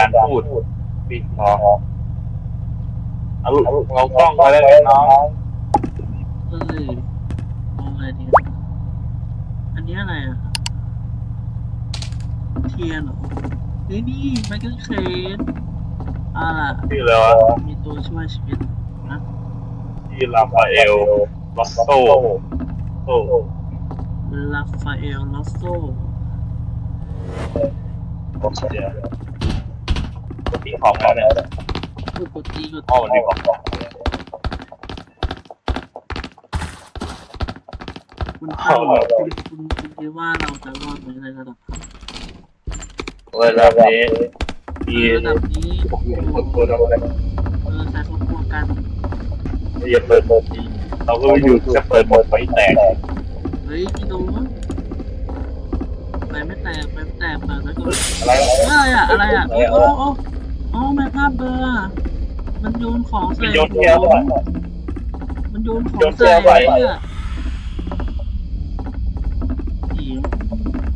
การพูดปิดคอเอาลูกเอากล้องไปแล้วกันน้องเออมองอะไรดีอันนี้อะไรอะเทียนเหรอเฮ้ยนี่ไมเคิลเคนอ่าล่ะชื่ออะไรวะมีตัวช่วยชีวิตนะชื่อลาฟาเอลลอสโตโตลาฟาเอลลอสโซโอเค มีของแล้วเนี่ยผู้กดตีกดอ๋อมันมีของคุณตั้งคุณคุณคุณคิดว่าเราจะรอดไหมในระดับระดับนี้มีระดับนี้คนตัวเราเลยเออใช้ครอบครัวกันอย่าเปิดหมดดีเราก็ไม่อยู่จะเปิดหมดไฟแตกเฮ้ยพี่โดนไปไม่แตกไปไม่แตกเปิดแล้วก็อะไรอะไรอะอะไรอะโอ้โอ้ อ้โอ้แม่ภาพเบลอร์อะมันโยนของใส่มันโยนเที่ยวผมอะมันโยนของโยนเสื้ใส่อไว้ เนี่ยผี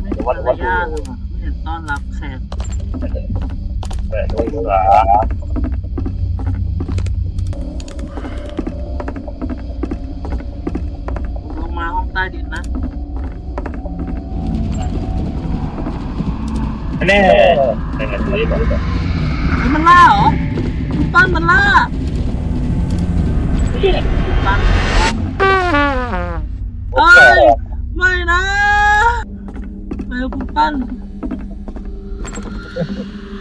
ไม่เป็นมารยาทเลยว่ะไม่เห็นต้อนรับแขกแต่ดูสาผมลงมาห้องใต้ดินนะ แน่ในนาทีแบบเฮ้ย มันล่าเหรอคุณปั้นมันล่าคุณปั้นเอ้ยไม่นะไม่คุณปั้น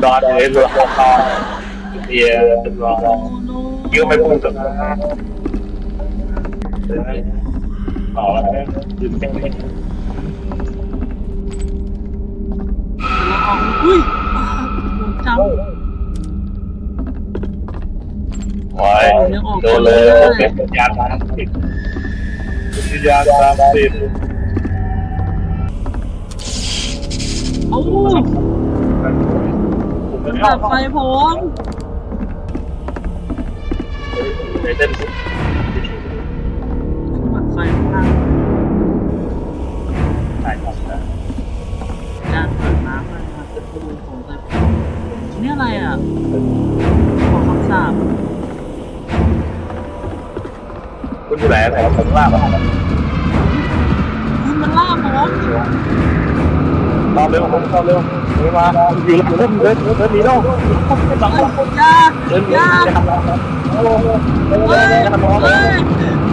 ดอนเลยรวมคอเดียเป็นรอโอ้โนยิ้วไม่พูดสักนะต่อแล้วยืนเป็นเราออกอุ้ยโดนจำ ไว้โดนเลยเป็นยานสามสิบเป็นยานสามสิบโอ้ผมดับไฟผมในเต้นดับไฟข้างใช่ครับจานเปิดน้ำเลยครับจะดูของแต่นี่อะไรอะ อยู่ไหนไหนผมล่ามาคุณมันล่าผมตอนเร็วผมตอนเร็วไม่มาอยู่หลังผมเดินเดินหนีแล้วหลังเฮ้ยผมยาเดินหนียาจะทำอะไรโอ้โหเดินเฮ้ยจะทำอะไรเฮ้ยไม่